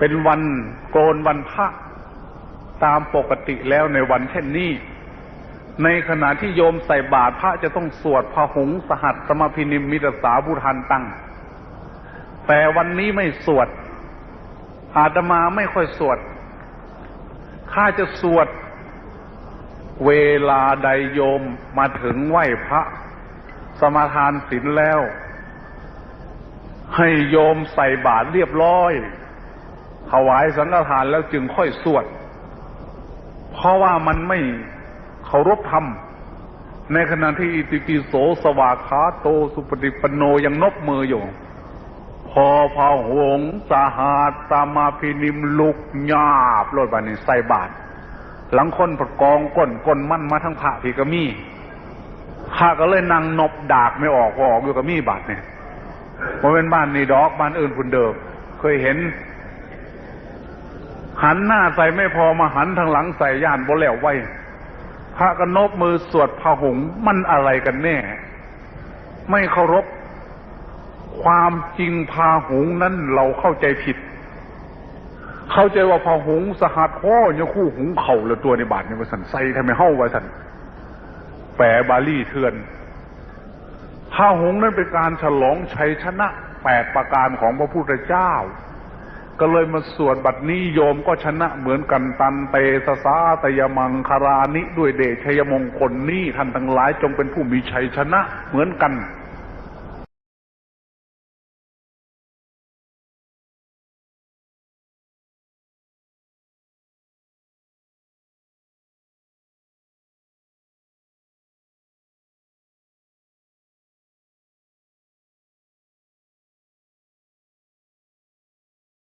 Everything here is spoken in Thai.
เป็นวันโกนวันพระตามปกติแล้วในวันเช่นนี้ ในขณะที่โยมใส่บาตรพระจะต้องสวดพระหงสหัสสมพินิมมิตรสาบุทันตั้ง แต่วันนี้ไม่สวด อาตมาไม่ค่อยสวด ข้าจะสวด เวลาใดโยมมาถึงไหว้พระ สมาทานศีลแล้ว ให้โยมใส่บาตรเรียบร้อย ถวายสังฆทานแล้วจึงค่อยสวด เพราะว่ามันไม่เคารพธรรม ในขณะที่อิติปิโสสวาขาโตสุปฏิปโนยังนบมืออยู่ พอพาหงส์สหัสสมาพินิมลุกหยาบโลดบานี้ใส่บาตรหลังคนประกองก้นก้นมั่นมาทั้งพระพีกมี่ข้าก็เลยนั่งนบดากไม่ออกออกอยู่กับมี่บาทเนี่ยมันเป็นบ้านนี่ดอกบ้านอื่นคุณเดิม เคยเห็น หันหน้าใส่ไม่พอมาหันทางหลังใส่ย่านบ่แล้วไว้ พระกนบมือสวดพระหงมันอะไรกันแน่ ไม่เคารพ ความจริงพาหงนั้นเราเข้าใจผิด เข้าใจว่าพาหงสหัสข้อเนี่ยคู่หงเข่าและตัวในบาทเนี่ยว่าสันไซทำไมเฮ้าว่าสันแปลบาลีเถื่อนพาหงนั้นเป็นการฉลองชัยชนะแปดประการของพระพุทธเจ้า ก็เลยมาสวดบัดนี้โยมก็ชนะเหมือนกันตันเตสสาตยมังคารานิด้วยเดชยมงคลนี้ท่านทั้งหลายจงเป็นผู้มีชัยชนะเหมือนกัน